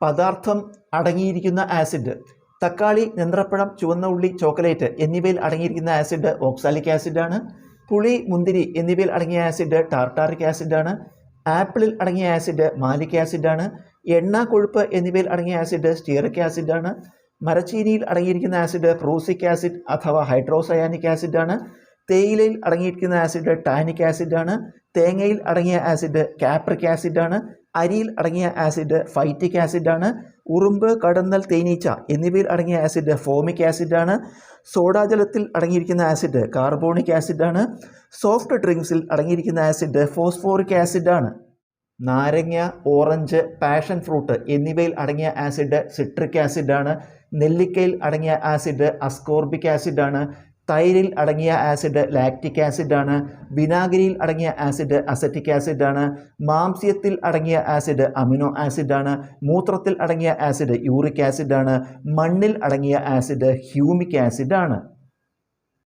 പദാർത്ഥം അടങ്ങിയിരിക്കുന്ന ആസിഡ് തക്കാളി നെന്ത്രപ്പഴം ചുവന്ന ഉള്ളി ചോക്ലേറ്റ് എന്നിവയിൽ അടങ്ങിയിരിക്കുന്ന ആസിഡ് ഓക്സാലിക് ആസിഡാണ് പുളി മുന്തിരി എന്നിവയിൽ അടങ്ങിയ ആസിഡ് ടാർട്ടാറിക് ആസിഡാണ് ആപ്പിളിൽ അടങ്ങിയ ആസിഡ് മാലിക് ആസിഡാണ് എണ്ണ കൊഴുപ്പ് എന്നിവയിൽ അടങ്ങിയ ആസിഡ് സ്റ്റിയറിക് ആസിഡാണ് മരച്ചീനിയിൽ അടങ്ങിയിരിക്കുന്ന ആസിഡ് പ്രൂസിക് ആസിഡ് അഥവാ ഹൈഡ്രോസയാനിക് ആസിഡാണ് തേയിലയിൽ അടങ്ങിയിരിക്കുന്ന ആസിഡ് ടാനിക് ആസിഡാണ് തേങ്ങയിൽ അടങ്ങിയ ആസിഡ് കാപ്രിക് ആസിഡാണ് അരിയിൽ അടങ്ങിയ ആസിഡ് ഫൈറ്റിക് ആസിഡാണ് ഉറുമ്പ് കടന്നൽ തേനീച്ച എന്നിവയിൽ അടങ്ങിയ ആസിഡ് ഫോമിക് ആസിഡാണ് സോഡാജലത്തിൽ അടങ്ങിയിരിക്കുന്ന ആസിഡ് കാർബോണിക് ആസിഡാണ് സോഫ്റ്റ് ഡ്രിങ്ക്സിൽ അടങ്ങിയിരിക്കുന്ന ആസിഡ് ഫോസ്ഫോറിക് ആസിഡാണ് നാരങ്ങ ഓറഞ്ച് പാഷൻ ഫ്രൂട്ട് എന്നിവയിൽ അടങ്ങിയ ആസിഡ് സിട്രിക് ആസിഡാണ് നെല്ലിക്കയിൽ അടങ്ങിയ ആസിഡ് അസ്കോർബിക് ആസിഡാണ് തൈരിൽ അടങ്ങിയ ആസിഡ് ലാക്റ്റിക് ആസിഡാണ്. വിനാഗിരിയിൽ അടങ്ങിയ ആസിഡ് അസറ്റിക് ആസിഡാണ്. മാംസ്യത്തിൽ അടങ്ങിയ ആസിഡ് അമിനോ ആസിഡാണ്. മൂത്രത്തിൽ അടങ്ങിയ ആസിഡ് യൂറിക് ആസിഡാണ്. മണ്ണിൽ അടങ്ങിയ ആസിഡ് ഹ്യൂമിക് ആസിഡാണ്.